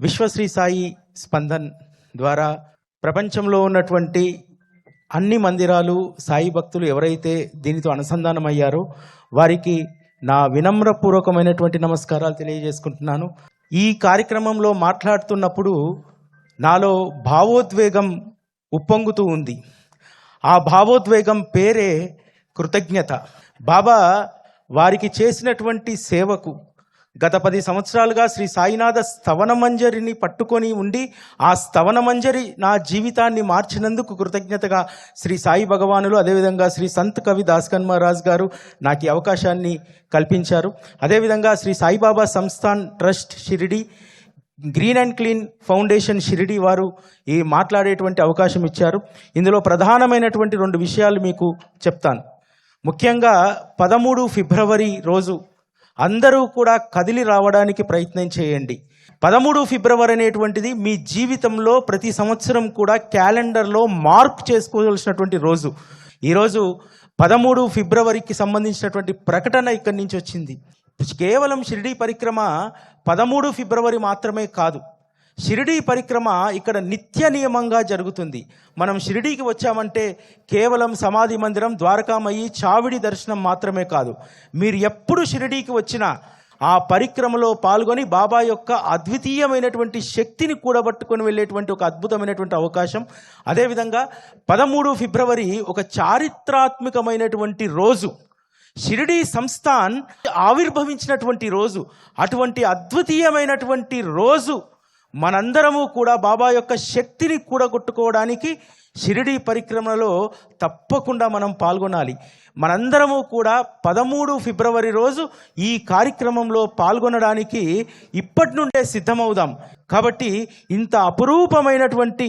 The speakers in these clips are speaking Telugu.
విశ్వశ్రీ సాయి స్పందన్ ద్వారా ప్రపంచంలో ఉన్నటువంటి అన్ని మందిరాలు సాయి భక్తులు ఎవరైతే దీనితో అనుసంధానమయ్యారో వారికి నా వినమ్రపూర్వకమైనటువంటి నమస్కారాలు తెలియజేసుకుంటున్నాను. ఈ కార్యక్రమంలో మాట్లాడుతున్నప్పుడు నాలో భావోద్వేగం ఉప్పొంగుతూ ఉంది. ఆ భావోద్వేగం పేరే కృతజ్ఞత. బాబా వారికి చేసినటువంటి సేవకు గత పది సంవత్సరాలుగా శ్రీ సాయినాథ స్తవన మంజరిని పట్టుకొని ఉండి ఆ స్తవన మంజరి నా జీవితాన్ని మార్చినందుకు కృతజ్ఞతగా శ్రీ సాయి భగవానులు అదేవిధంగా శ్రీ సంత్ కవి దాస్కన్ మహారాజ్ గారు నాకు ఈ అవకాశాన్ని కల్పించారు. అదేవిధంగా Shri Saibaba Sansthan trust Shirdi green and clean foundation Shirdi వారు ఈ మాట్లాడేటువంటి అవకాశం ఇచ్చారు. ఇందులో ప్రధానమైనటువంటి రెండు విషయాలు మీకు చెప్తాను. ముఖ్యంగా పదమూడు ఫిబ్రవరి రోజు అందరూ కూడా కదిలి రావడానికి ప్రయత్నం చేయండి. పదమూడు ఫిబ్రవరి అనేటువంటిది మీ జీవితంలో ప్రతి సంవత్సరం కూడా క్యాలెండర్లో మార్క్ చేసుకోవాల్సినటువంటి రోజు. ఈరోజు పదమూడు ఫిబ్రవరికి సంబంధించినటువంటి ప్రకటన ఇక్కడి నుంచి వచ్చింది. కేవలం షిరిడీ పరిక్రమ పదమూడు ఫిబ్రవరి మాత్రమే కాదు. షిరిడీ పరిక్రమ ఇక్కడ నిత్య నియమంగా జరుగుతుంది. మనం షిరిడీకి వచ్చామంటే కేవలం సమాధి మందిరం ద్వారకామయ్యి చావిడి దర్శనం మాత్రమే కాదు. మీరు ఎప్పుడు షిరిడీకి వచ్చినా ఆ పరిక్రమలో పాల్గొని బాబా యొక్క అద్వితీయమైనటువంటి శక్తిని కూడబట్టుకొని వెళ్ళేటువంటి ఒక అద్భుతమైనటువంటి అవకాశం. అదేవిధంగా పదమూడు ఫిబ్రవరి ఒక చారిత్రాత్మకమైనటువంటి రోజు. షిరిడీ సంస్థాన్ ఆవిర్భవించినటువంటి రోజు. అటువంటి అద్వితీయమైనటువంటి రోజు మనందరము కూడా బాబా యొక్క శక్తిని కూడగొట్టుకోవడానికి షిరిడీ పరిక్రమలో తప్పకుండా మనం పాల్గొనాలి. మనందరము కూడా పదమూడు ఫిబ్రవరి రోజు ఈ కార్యక్రమంలో పాల్గొనడానికి ఇప్పటి నుండే సిద్ధమవుదాం. కాబట్టి ఇంత అపురూపమైనటువంటి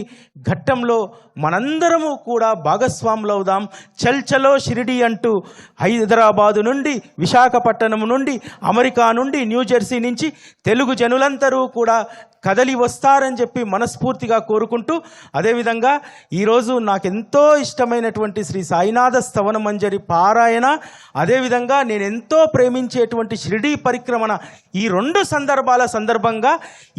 ఘట్టంలో మనందరము కూడా భాగస్వాములు అవుదాం చల్ చలో షిరిడి అంటూ హైదరాబాదు నుండి విశాఖపట్నం నుండి అమెరికా నుండి న్యూజెర్సీ నుంచి తెలుగు జనులందరూ కూడా కదలి వస్తారని చెప్పి మనస్ఫూర్తిగా కోరుకుంటూ అదేవిధంగా ఈరోజు నాకెంతో ఇష్టమైనటువంటి శ్రీ సాయినాథ స్తవన మంజరి పారాయణ అదేవిధంగా నేను ఎంతో ప్రేమించేటువంటి షిరిడీ పరిక్రమణ ఈ రెండు సందర్భాల సందర్భంగా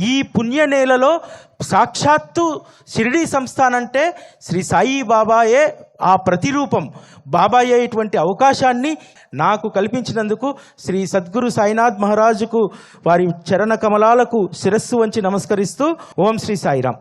ఈ పుణ్య నేలలో సాక్షాత్తు షిరిడీ సంస్థానంటే శ్రీ సాయి బాబాయే ఆ ప్రతిరూపం బాబాయే ఇటువంటి అవకాశాన్ని నాకు కల్పించినందుకు శ్రీ సద్గురు సాయినాథ్ మహారాజుకు వారి చరణ కమలాలకు శిరస్సు వంచి నమస్కరిస్తూ ఓం శ్రీ సాయిరాం